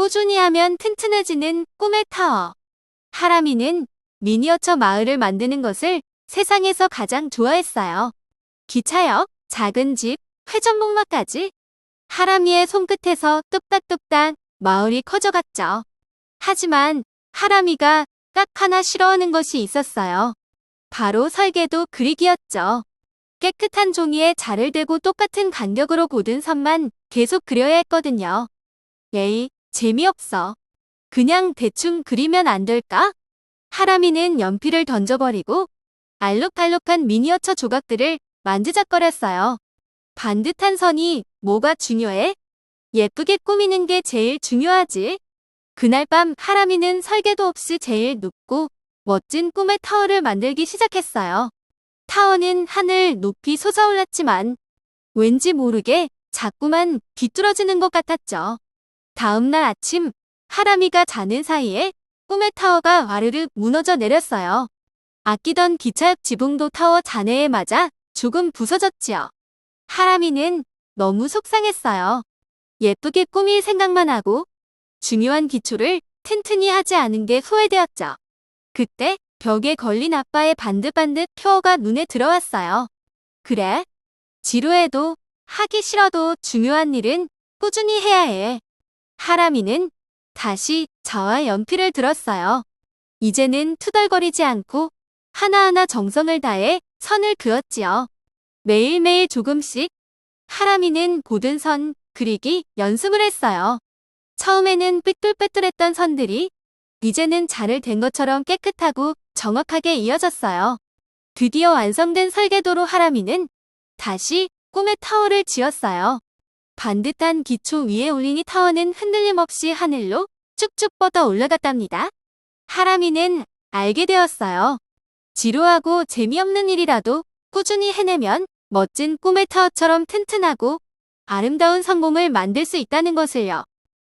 꾸준히 하면 튼튼해지는 꿈의 타워. 하람이는 미니어처 마을을 만드는 것을 세상에서 가장 좋아했어요. 기차역, 작은 집, 회전목마까지. 하람이의 손끝에서 뚝딱뚝딱 마을이 커져갔죠. 하지만 하람이가 딱 하나 싫어하는 것이 있었어요. 바로 설계도 그리기였죠. 깨끗한 종이에 자를 대고 똑같은 간격으로 고든 선만 계속 그려야 했거든요. 에이, 재미없어. 그냥 대충 그리면 안 될까? 하람이는 연필을 던져버리고 알록달록한 미니어처 조각들을 만지작거렸어요. 반듯한 선이 뭐가 중요해? 예쁘게 꾸미는 게 제일 중요하지. 그날 밤 하람이는 설계도 없이 제일 높고 멋진 꿈의 타워를 만들기 시작했어요. 타워는 하늘 높이 솟아올랐지만 왠지 모르게 자꾸만 비뚤어지는 것 같았죠. 다음날 아침 하람이가 자는 사이에 꿈의 타워가 와르르 무너져 내렸어요. 아끼던 기차역 지붕도 타워 잔해에 맞아 조금 부서졌지요. 하람이는 너무 속상했어요. 예쁘게 꾸밀 생각만 하고 중요한 기초를 튼튼히 하지 않은 게 후회되었죠. 그때 벽에 걸린 아빠의 반듯반듯 표어가 눈에 들어왔어요. 그래? 지루해도 하기 싫어도 중요한 일은 꾸준히 해야 해. 하람이는 다시 저와 연필을 들었어요. 이제는 투덜거리지 않고 하나하나 정성을 다해 선을 그었지요. 매일매일 조금씩 하람이는 고든 선 그리기 연습을 했어요. 처음에는 삐뚤빼뚤했던 선들이 이제는 자를 댄 것처럼 깨끗하고 정확하게 이어졌어요. 드디어 완성된 설계도로 하람이는 다시 꿈의 타워를 지었어요. 반듯한 기초 위에 이 타워는 흔들림 없이 하늘로 쭉쭉 뻗어 올라갔답니다. 하람이는 알게 되었어요. 지루하고 재미없는 일이라도 꾸준히 해내면 멋진 꿈의 타워처럼 튼튼하고 아름다운 성공을 만들 수 있다는 것을요.